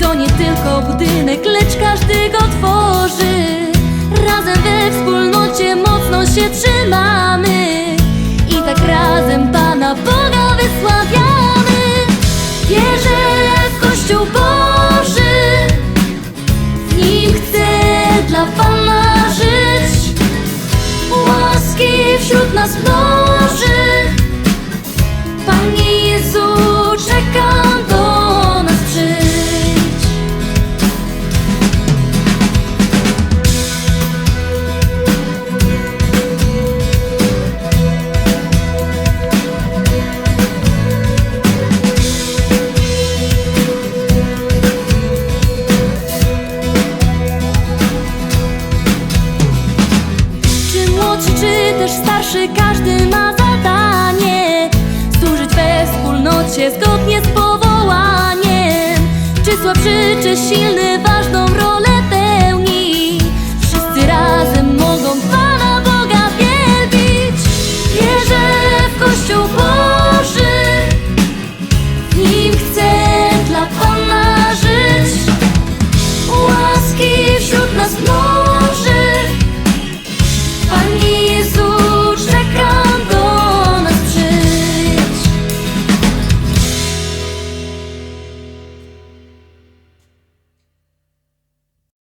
To nie tylko budynek, lecz każdy go tworzy. Razem we wspólnocie mocno się trzymamy. I tak razem Pana Boga wysławiamy. Wierzę w Kościół Boży. W nim chcę dla Pana żyć. Łaski wśród nas mnożyć młodszy, czy też starszy, każdy ma zadanie Służyć we wspólnocie zgodnie z powołaniem. Czy słabszy, czy silny,